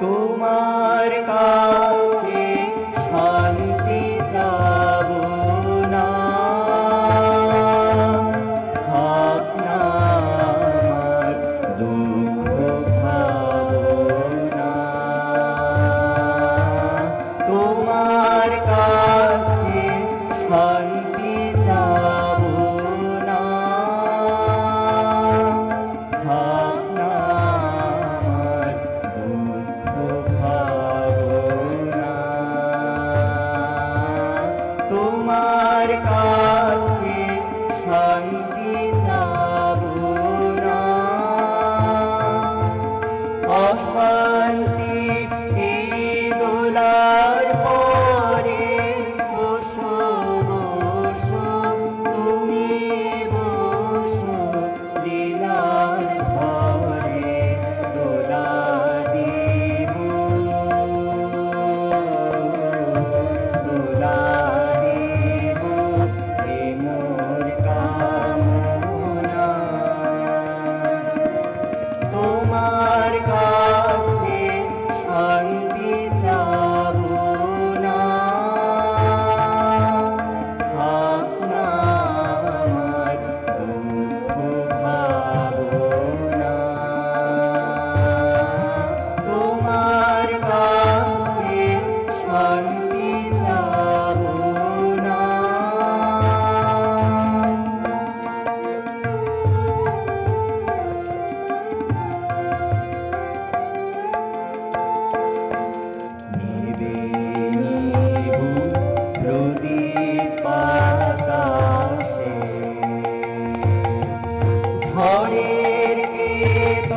তোমার কাছে শান্তি যাব না। আপনার দুঃখ খাব না। তোমার কাছে কাছে শান্তি যাব